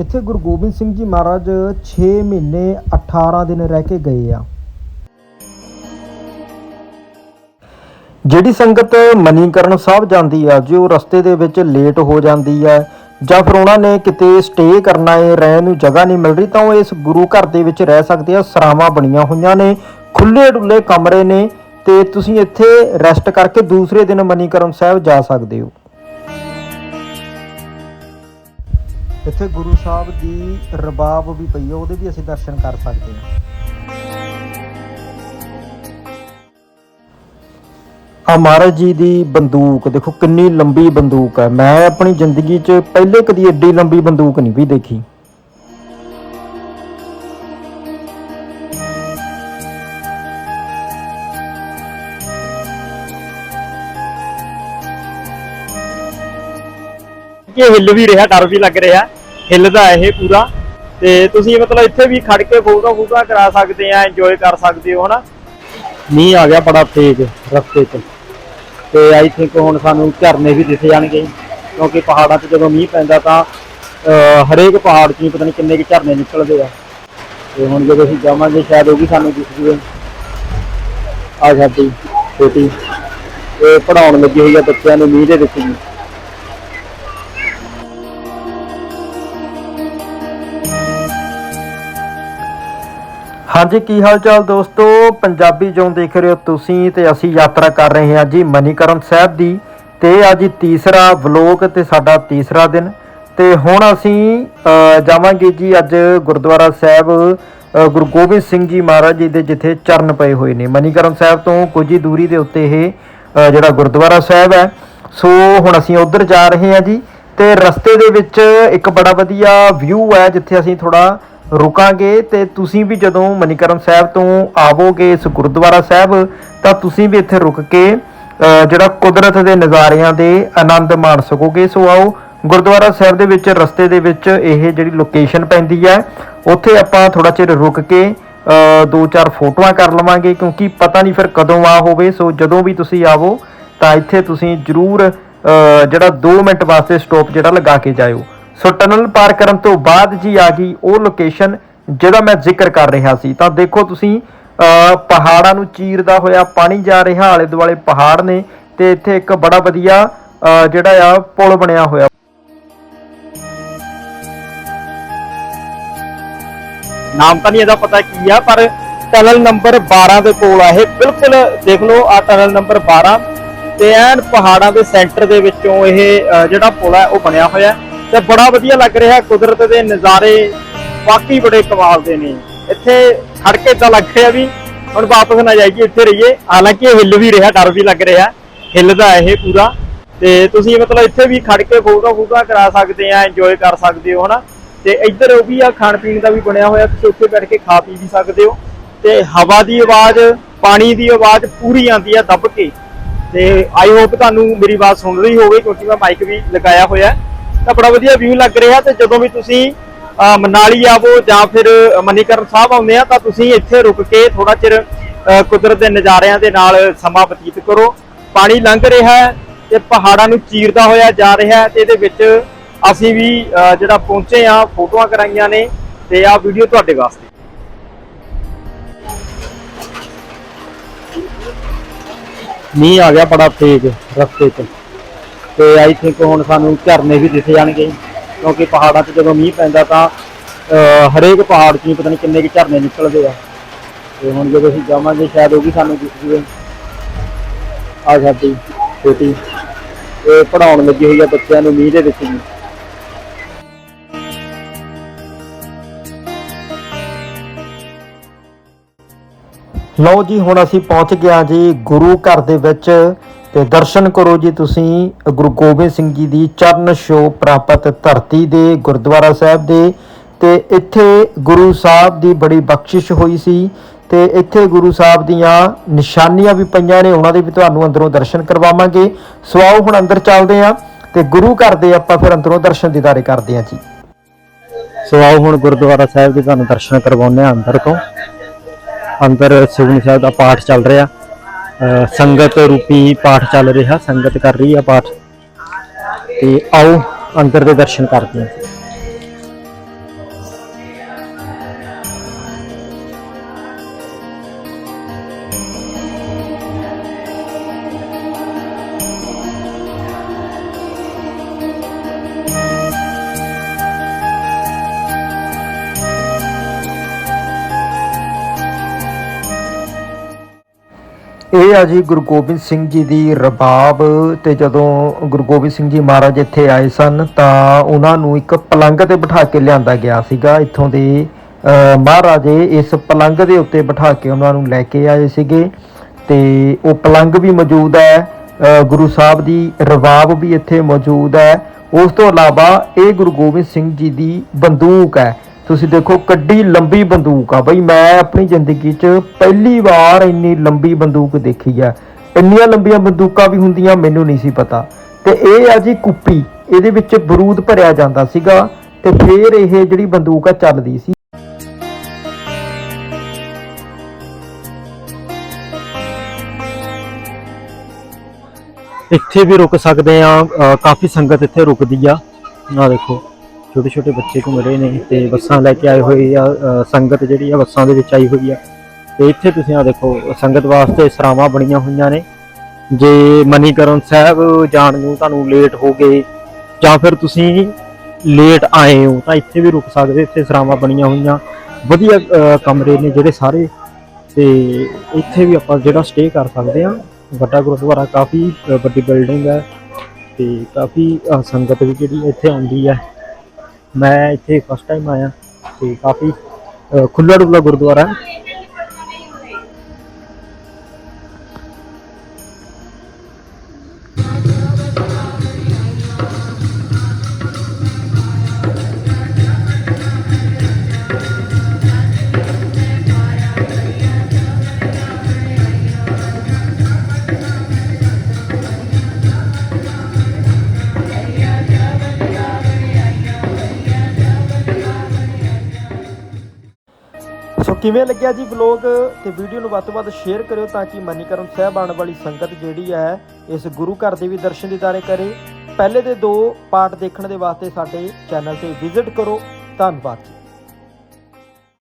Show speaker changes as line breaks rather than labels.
ਇੱਥੇ ਗੁਰੂ ਗੋਬਿੰਦ ਸਿੰਘ ਜੀ ਮਹਾਰਾਜ 6 ਮਹੀਨੇ 18 ਦਿਨ ਰਹਿ ਕੇ ਗਏ ਆ। ਜਿਹੜੀ ਸੰਗਤ ਮਨੀਕਰਨ ਸਾਹਿਬ ਜਾਂਦੀ ਆ, ਜੇ ਉਹ ਰਸਤੇ ਦੇ ਵਿੱਚ ਲੇਟ ਹੋ ਜਾਂਦੀ ਆ ਜਾਂ ਫਿਰ ਉਹਨਾਂ ਨੇ ਕਿਤੇ ਸਟੇ ਕਰਨਾ ਹੈ ਰਹਿਣ ਨੂੰ ਜਗ੍ਹਾ ਨਹੀਂ ਮਿਲ ਰਹੀ, ਤਾਂ ਉਹ ਇਸ ਗੁਰੂ ਘਰ ਦੇ ਵਿੱਚ ਰਹਿ ਸਕਦੇ ਆ। ਸਰਾਵਾਂ ਬਣੀਆਂ ਹੋਈਆਂ ਨੇ ਖੁੱਲੇ ਡੁੱਲੇ ਕਮਰੇ ਨੇ ਤੇ ਤੁਸੀਂ ਇੱਥੇ ਰੈਸਟ ਕਰਕੇ ਦੂਸਰੇ ਦਿਨ ਮਨੀਕਰਨ ਸਾਹਿਬ ਜਾ ਸਕਦੇ ਹੋ। ਇੱਥੇ ਗੁਰੂ ਸਾਹਿਬ ਦੀ ਰਬਾਬ ਵੀ ਪਈ ਹੈ ਉਹਦੇ ਵੀ ਅਸੀਂ ਦਰਸ਼ਨ ਕਰ ਸਕਦੇ ਹਾਂ। ਆ ਮਹਾਰਾਜ ਜੀ ਦੀ ਬੰਦੂਕ, ਦੇਖੋ ਕਿੰਨੀ ਲੰਬੀ ਬੰਦੂਕ ਹੈ ਮੈਂ ਆਪਣੀ ਜ਼ਿੰਦਗੀ 'ਚ ਪਹਿਲੇ ਕਦੀ ਐਡੀ ਲੰਬੀ ਬੰਦੂਕ ਨਹੀਂ ਵੀ ਦੇਖੀ।
ਕਿ ਹਿੱਲ ਵੀ ਰਿਹਾ ਡਰ ਵੀ ਲੱਗ ਰਿਹਾ। ਹਿੱਲਦਾ ਇਹ ਪੂਰਾ। ਤੇ ਤੁਸੀਂ ਮਤਲਬ ਇੱਥੇ ਵੀ ਖੜ ਕੇ ਫੋਟੋ ਫੋਟੋ ਕਰਾ ਸਕਦੇ ਆ ਇੰਜੋਏ ਕਰ ਸਕਦੇ ਹੋ ਹਨਾ? ਮੀਂਹ ਆ ਗਿਆ ਬੜਾ ਤੇਜ਼ ਰਸਤੇ 'ਚ। ਤੇ ਆਈ ਥਿੰਕ ਹੁਣ ਸਾਨੂੰ ਝਰਨੇ ਵੀ ਦਿਖ ਜਾਣਗੇ ਕਿਉਂਕਿ ਪਹਾੜਾਂ 'ਚ ਜਦੋਂ ਮੀਂਹ ਪੈਂਦਾ ਤਾਂ ਅਹ, ਹਰੇਕ ਪਹਾੜ 'ਚ ਹੀ ਪਤਾ ਨਹੀਂ ਕਿੰਨੇ ਕੁ ਝਰਨੇ ਨਿਕਲਦੇ ਆ। ਤੇ ਹੁਣ ਜਦੋਂ ਅਸੀਂ ਜਾਵਾਂਗੇ ਸ਼ਾਇਦ ਉਹ ਵੀ ਸਾਨੂੰ ਦਿਖ ਜੂਗੇ ਆ ਸਾਡੀ ਛੋਟੀ ਇਹ ਪੜਾਉਣ ਲੱਗੀ ਹੋਈ ਆ ਬੱਚਿਆਂ ਨੂੰ ਮੀਂਹ ਦੇ ਵਿੱਚ ਵੀ।
ਹਾਂਜੀ, ਕੀ ਹਾਲ ਚਾਲ ਦੋਸਤੋ? ਪੰਜਾਬੀ ਜੋਨ ਦੇਖ ਰਹੇ ਹੋ ਤੁਸੀਂ ਤੇ ਅਸੀਂ ਯਾਤਰਾ ਕਰ ਰਹੇ ਹਾਂ ਜੀ ਮਨੀਕਰਨ ਸਾਹਿਬ ਦੀ ਤੇ ਇਹ ਅੱਜ ਤੀਸਰਾ ਵਲੋਗ ਤੇ ਸਾਡਾ ਤੀਸਰਾ ਦਿਨ ਤੇ ਹੁਣ ਅਸੀਂ ਜਾਵਾਂਗੇ ਜੀ ਅੱਜ ਗੁਰਦੁਆਰਾ ਸਾਹਿਬ ਗੁਰੂ ਗੋਬਿੰਦ ਸਿੰਘ ਜੀ ਮਹਾਰਾਜ ਜੀ ਦੇ ਜਿੱਥੇ ਚਰਨ ਪਏ ਹੋਏ ਨੇ। ਮਨੀਕਰਨ ਸਾਹਿਬ ਤੋਂ ਕੁਝ ਹੀ ਦੂਰੀ ਦੇ ਉੱਤੇ ਇਹ ਜਿਹੜਾ ਗੁਰਦੁਆਰਾ ਸਾਹਿਬ ਹੈ। ਸੋ ਹੁਣ ਅਸੀਂ ਉੱਧਰ ਜਾ ਰਹੇ ਹਾਂ ਜੀ ਤੇ ਰਸਤੇ ਦੇ ਵਿੱਚ ਇੱਕ ਬੜਾ ਵਧੀਆ ਵਿਊ ਹੈ, ਜਿੱਥੇ ਅਸੀਂ ਥੋੜਾ ਰੁਕਾਂਗੇ ਤੇ ਤੁਸੀਂ ਵੀ ਜਦੋਂ ਮਨੀਕਰਨ ਸਾਹਿਬ ਤੋਂ ਆਵੋਗੇ ਇਸ ਗੁਰਦੁਆਰਾ ਸਾਹਿਬ, ਤਾਂ ਤੁਸੀਂ ਵੀ ਇੱਥੇ ਰੁਕ ਕੇ ਜਿਹੜਾ ਕੁਦਰਤ ਦੇ ਨਜ਼ਾਰਿਆਂ ਦੇ ਆਨੰਦ ਮਾਣ ਸਕੋਗੇ। ਸੋ ਆਓ, ਗੁਰਦੁਆਰਾ ਸਾਹਿਬ ਦੇ ਵਿੱਚ, ਰਸਤੇ ਦੇ ਵਿੱਚ ਇਹ ਜਿਹੜੀ ਲੋਕੇਸ਼ਨ ਪੈਂਦੀ ਹੈ ਉੱਥੇ ਆਪਾਂ ਥੋੜਾ ਚਿਰ ਰੁਕ ਕੇ ਦੋ ਚਾਰ ਫੋਟੋਆਂ ਕਰ ਲਵਾਂਗੇ, ਕਿਉਂਕਿ ਪਤਾ ਨਹੀਂ ਫਿਰ ਕਦੋਂ ਆ ਹੋਵੇ। ਸੋ ਜਦੋਂ ਵੀ ਤੁਸੀਂ ਆਵੋ, ਤਾਂ ਇੱਥੇ ਤੁਸੀਂ ਜਰੂਰ ਜਿਹੜਾ 2 ਮਿੰਟ ਵਾਸਤੇ ਸਟਾਪ ਜਿਹੜਾ ਲਗਾ ਕੇ ਜਾਇਓ। ਸੋ ਟਨਲ ਪਾਰ ਕਰਨ ਤੋਂ ਬਾਅਦ ਜੀ ਆ ਗਈ ਉਹ ਲੋਕੇਸ਼ਨ ਜਿਹਦਾ ਮੈਂ ਜ਼ਿਕਰ ਕਰ ਰਿਹਾ ਸੀ। ਤਾਂ ਦੇਖੋ ਤੁਸੀਂ ਅ, ਪਹਾੜਾਂ ਨੂੰ ਚੀਰਦਾ ਹੋਇਆ ਪਾਣੀ ਜਾ ਰਿਹਾ ਆਲੇ ਦੁਆਲੇ ਪਹਾੜ ਨੇ ਤੇ ਇੱਥੇ ਇੱਕ ਬੜਾ ਵਧੀਆ ਜਿਹੜਾ ਆ ਪੁਲ ਬਣਿਆ ਹੋਇਆ।
ਨਾਮ ਤਾਂ ਨਹੀਂ ਇਹਦਾ ਪਤਾ ਕੀ ਆ ਪਰ ਟਨਲ ਨੰਬਰ 12 ਦੇ ਕੋਲ ਆ ਇਹ। ਬਿਲਕੁਲ ਦੇਖ ਲਓ ਆ ਟਨਲ ਨੰਬਰ 12 ਤੇ ਐਨ ਪਹਾੜਾਂ ਦੇ ਸੈਂਟਰ ਦੇ ਵਿੱਚੋਂ ਇਹ ਜਿਹੜਾ ਪੁਲ ਹੈ ਉਹ ਬਣਿਆ ਹੋਇਆ। ਹੈ ਤੇ ਬੜਾ ਵਧੀਆ ਲੱਗ ਰਿਹਾ ਕੁਦਰਤ ਦੇ ਨਜ਼ਾਰੇ, ਵਾਕਈ ਬੜੇ ਕਮਾਲ ਦੇ ਨੇ। ਇੱਥੇ ਖੜ ਕੇ ਤਾਂ ਲੱਗ ਰਿਹਾ ਵੀ, ਹੁਣ ਵਾਪਸ ਨਾ ਜਾਈਏ, ਇੱਥੇ ਰਹੀਏ। ਹਾਲਾਂਕਿ ਇਹ ਹਿੱਲ ਵੀ ਰਿਹਾ, ਡਰ ਵੀ ਲੱਗ ਰਿਹਾ। ਹਿੱਲਦਾ ਇਹ ਪੂਰਾ। ਤੇ ਤੁਸੀਂ ਮਤਲਬ ਇੱਥੇ ਵੀ ਖੜ ਕੇ ਫੋਟੋ ਫੋਟੋ ਕਰਾ ਸਕਦੇ ਆ ਇੰਜੋਏ ਕਰ ਸਕਦੇ ਹੋ, ਹਨਾ? ਤੇ ਇੱਧਰ ਉਹ ਵੀ ਆ ਖਾਣ ਪੀਣ ਦਾ ਵੀ ਬਣਿਆ ਹੋਇਆ, ਤੁਸੀਂ ਉੱਥੇ ਬੈਠ ਕੇ ਖਾ ਪੀ ਵੀ ਸਕਦੇ ਹੋ। ਤੇ ਹਵਾ ਦੀ ਆਵਾਜ਼, ਪਾਣੀ ਦੀ ਆਵਾਜ਼ ਪੂਰੀ ਆਉਂਦੀ ਆ, ਦੱਬ ਕੇ। ਤੇ ਆਈ ਹੋਪ ਤੁਹਾਨੂੰ ਮੇਰੀ ਆਵਾਜ਼ ਸੁਣ ਰਹੀ ਹੋਵੇ, ਕਿਉਂਕਿ ਮੈਂ ਮਾਈਕ ਵੀ ਲਗਾਇਆ ਹੋਇਆ। ਤਾਂ ਬੜਾ ਵਧੀਆ ਵਿਊ ਲੱਗ ਰਿਹਾ ਤੇ ਜਦੋਂ ਵੀ ਤੁਸੀਂ ਮਨਾਲੀ ਆਵੋ ਜਾਂ ਫਿਰ ਮਨੀਕਰਨ ਸਾਹਿਬ ਆਉਂਦੇ ਆ, ਤਾਂ ਤੁਸੀਂ ਇੱਥੇ ਰੁਕ ਕੇ ਥੋੜਾ ਚਿਰ ਕੁਦਰਤ ਦੇ ਨਜ਼ਾਰਿਆਂ ਦੇ ਨਾਲ ਸਮਾਂ ਬਤੀਤ ਕਰੋ। ਪਾਣੀ ਲੰਘ ਰਿਹਾ ਹੈ ਤੇ ਪਹਾੜਾਂ ਨੂੰ ਚੀਰਦਾ ਹੋਇਆ ਜਾ ਰਿਹਾ ਹੈ ਤੇ ਇਹਦੇ ਵਿੱਚ ਅਸੀਂ ਵੀ ਜਿਹੜਾ ਪਹੁੰਚੇ ਆ, ਫੋਟੋਆਂ ਕਰਾਈਆਂ ਨੇ ਤੇ ਆਹ ਵੀਡੀਓ ਤੁਹਾਡੇ ਵਾਸਤੇ। ਮੀਂਹ ਆ ਗਿਆ ਬੜਾ ਤੇਜ਼ ਰਸਤੇ 'ਚ। ਤੇ ਆਈ ਥਿੰਕ ਹੁਣ ਸਾਨੂੰ ਝਰਨੇ ਵੀ ਦਿਖ ਜਾਣਗੇ, ਕਿਉਂਕਿ ਪਹਾੜਾਂ 'ਚ ਜਦੋਂ ਮੀਂਹ ਪੈਂਦਾ ਤਾਂ ਹਰੇਕ ਪਹਾੜ 'ਚ ਪਤਾ ਨਹੀਂ ਕਿੰਨੇ ਕੁ ਝਰਨੇ ਨਿਕਲਦੇ ਆ। ਤੇ ਹੁਣ ਜਦੋਂ ਅਸੀਂ ਜਾਵਾਂਗੇ, ਸ਼ਾਇਦ ਉਹ ਵੀ ਸਾਨੂੰ ਦਿਖ ਜੂਗੇ ਆ ਸਾਡੀ ਛੋਟੀ, ਇਹ ਪੜਾਉਣ ਲੱਗੀ ਹੋਈ ਆ ਬੱਚਿਆਂ ਨੂੰ ਮੀਂਹ ਦੇ ਵਿੱਚ ਵੀ।
ਲਓ ਜੀ, ਹੁਣ ਅਸੀਂ ਪਹੁੰਚ ਗਿਆ ਜੀ ਗੁਰੂ ਘਰ ਦੇ ਵਿੱਚ। ਤੇ ਦਰਸ਼ਨ ਕਰੋ ਜੀ ਤੁਸੀਂ ਗੁਰੂ ਗੋਬਿੰਦ ਸਿੰਘ ਜੀ ਦੀ ਚਰਨ ਛੋਹ ਪ੍ਰਾਪਤ ਧਰਤੀ ਦੇ ਗੁਰਦੁਆਰਾ ਸਾਹਿਬ ਦੇ ਤੇ ਇੱਥੇ ਗੁਰੂ ਸਾਹਿਬ ਦੀ ਬੜੀ ਬਖਸ਼ਿਸ਼ ਹੋਈ ਸੀ ਤੇ ਇੱਥੇ ਗੁਰੂ ਸਾਹਿਬ ਦੀਆਂ ਨਿਸ਼ਾਨੀਆਂ ਵੀ ਪਈਆਂ ਨੇ, ਉਹਨਾਂ ਦੇ ਵੀ ਤੁਹਾਨੂੰ ਅੰਦਰੋਂ ਦਰਸ਼ਨ ਕਰਵਾਵਾਂਗੇ। ਸੋ ਆਓ ਹੁਣ ਅੰਦਰ ਚੱਲਦੇ ਆਂ ਤੇ ਗੁਰੂ ਘਰ ਦੇ ਆਪਾਂ ਫਿਰ ਅੰਦਰੋਂ ਦਰਸ਼ਨ ਦੀਦਾਰੇ ਕਰਦੇ ਆਂ ਜੀ।
ਸੋ ਆਓ ਹੁਣ ਗੁਰਦੁਆਰਾ ਸਾਹਿਬ ਦੇ ਤੁਹਾਨੂੰ ਦਰਸ਼ਨ ਕਰਵਾਉਂਦੇ ਆ ਅੰਦਰ ਤੋਂ। ਅੰਦਰ ਸੁਖਮਨੀ ਸਾਹਿਬ ਦਾ ਪਾਠ ਚੱਲ ਰਿਹਾ। ਸੰਗਤ ਰੂਪੀ ਪਾਠ ਚੱਲ ਰਿਹਾ, ਸੰਗਤ ਕਰ ਰਹੀ ਆ ਪਾਠ। ਤੇ ਆਓ ਅੰਦਰ ਦੇ ਦਰਸ਼ਨ ਕਰਦੇ ਹਾਂ।
ਇਹ ਆ ਜੀ ਗੁਰੂ ਗੋਬਿੰਦ ਸਿੰਘ ਜੀ ਦੀ ਰਬਾਬ ਤੇ ਜਦੋਂ ਗੁਰੂ ਗੋਬਿੰਦ ਸਿੰਘ ਜੀ ਮਹਾਰਾਜ ਇੱਥੇ ਆਏ ਸਨ ਤਾਂ ਉਹਨਾਂ ਨੂੰ ਇੱਕ ਪਲੰਗ ਤੇ ਬਿਠਾ ਕੇ ਲਿਆਂਦਾ ਗਿਆ ਸੀਗਾ। ਇੱਥੋਂ ਦੇ ਮਹਾਰਾਜੇ ਇਸ ਪਲੰਗ ਦੇ ਉੱਤੇ ਬਿਠਾ ਕੇ ਉਹਨਾਂ ਨੂੰ ਲੈ ਕੇ ਆਏ ਸੀਗੇ ਤੇ ਉਹ ਪਲੰਗ ਵੀ ਮੌਜੂਦ ਹੈ। ਗੁਰੂ ਸਾਹਿਬ ਦੀ ਰਬਾਬ ਵੀ ਇੱਥੇ ਮੌਜੂਦ ਹੈ। ਉਸ ਤੋਂ ਇਲਾਵਾ ਇਹ ਗੁਰੂ ਗੋਬਿੰਦ ਸਿੰਘ ਜੀ ਦੀ ਬੰਦੂਕ ਹੈ। ਤੁਸੀਂ ਦੇਖੋ ਕੱਡੀ ਲੰਬੀ ਬੰਦੂਕ ਆ ਬਈ, ਮੈਂ ਆਪਣੀ ਜ਼ਿੰਦਗੀ 'ਚ ਪਹਿਲੀ ਵਾਰ ਇੰਨੀ ਲੰਬੀ ਬੰਦੂਕ ਦੇਖੀ ਆ। ਇੰਨੀਆਂ ਲੰਬੀਆਂ ਬੰਦੂਕਾਂ ਵੀ ਹੁੰਦੀਆਂ, ਮੈਨੂੰ ਨਹੀਂ ਸੀ ਪਤਾ। ਤੇ ਇਹ ਆ ਜੀ ਕੁੱਪੀ, ਇਹਦੇ ਵਿੱਚ ਬਰੂਦ ਭਰਿਆ ਜਾਂਦਾ ਸੀਗਾ ਤੇ ਫਿਰ ਇਹ ਜਿਹੜੀ ਬੰਦੂਕ ਆ ਚੱਲਦੀ ਸੀ।
ਇੱਥੇ ਵੀ ਰੁਕ ਸਕਦੇ ਆ ਕਾਫੀ ਸੰਗਤ ਇੱਥੇ ਰੁਕਦੀ ਆ। ਆ ਦੇਖੋ। ਛੋਟੇ ਛੋਟੇ ਬੱਚੇ ਘੁੰਮ ਰਹੇ ਨੇ ਤੇ ਬੱਸਾਂ ਲੈ ਕੇ ਆਏ ਹੋਏ ਆ ਸੰਗਤ ਜਿਹੜੀ ਆ ਬੱਸਾਂ ਦੇ ਵਿੱਚ ਆਈ ਹੋਈ ਆ। ਤੇ ਇੱਥੇ ਤੁਸੀਂ ਆ ਦੇਖੋ, ਸੰਗਤ ਵਾਸਤੇ ਸਰਾਵਾਂ ਬਣੀਆਂ ਹੋਈਆਂ ਨੇ। ਜੇ ਮਨੀਕਰਨ ਸਾਹਿਬ ਜਾਣ ਨੂੰ ਤੁਹਾਨੂੰ ਲੇਟ ਹੋ ਗਏ, ਜਾਂ ਫਿਰ ਤੁਸੀਂ ਲੇਟ ਆਏ ਹੋ, ਤਾਂ ਇੱਥੇ ਵੀ ਰੁਕ ਸਕਦੇ, ਇੱਥੇ ਸਰਾਵਾਂ ਬਣੀਆਂ ਹੋਈਆਂ। ਵਧੀਆ ਕਮਰੇ ਨੇ ਜਿਹੜੇ ਸਾਰੇ। ਤੇ ਇੱਥੇ ਵੀ ਆਪਾਂ ਜਿਹੜਾ ਸਟੇ ਕਰ ਸਕਦੇ ਆ ਵੱਡਾ ਗੁਰਦੁਆਰਾ ਕਾਫੀ ਵੱਡੀ ਬਿਲਡਿੰਗ ਹੈ। ਤੇ ਕਾਫੀ ਸੰਗਤ ਵੀ ਜਿਹੜੀ ਇੱਥੇ ਆਉਂਦੀ ਹੈ। ਮੈਂ ਇੱਥੇ ਫਸਟ ਟਾਈਮ ਆਇਆ ਤੇ ਕਾਫੀ ਅ, ਖੁੱਲ੍ਹਾ ਡੁੱਲਾ ਗੁਰਦੁਆਰਾ ਹੈ।
ਕਿਵੇਂ ਲੱਗਿਆ ਜੀ ਵਲੌਗ ਤੇ ਵੀਡੀਓ ਨੂੰ ਵੱਧ ਤੋਂ ਵੱਧ ਸ਼ੇਅਰ ਕਰਿਓ ਤਾਂ ਕਿ ਮਨੀਕਰਨ ਸਾਹਿਬ ਆਉਣ ਵਾਲੀ ਸੰਗਤ ਜਿਹੜੀ ਹੈ, ਇਸ ਗੁਰੂ ਘਰ ਦੇ ਵੀ ਦਰਸ਼ਨ ਦੀਦਾਰੇ ਕਰੇ। ਪਹਿਲੇ ਦੇ ਦੋ ਪਾਠ ਦੇਖਣ ਦੇ ਵਾਸਤੇ ਸਾਡੇ ਚੈਨਲ ਤੇ ਵਿਜ਼ਿਟ ਕਰੋ। ਧੰਨਵਾਦ ਜੀ।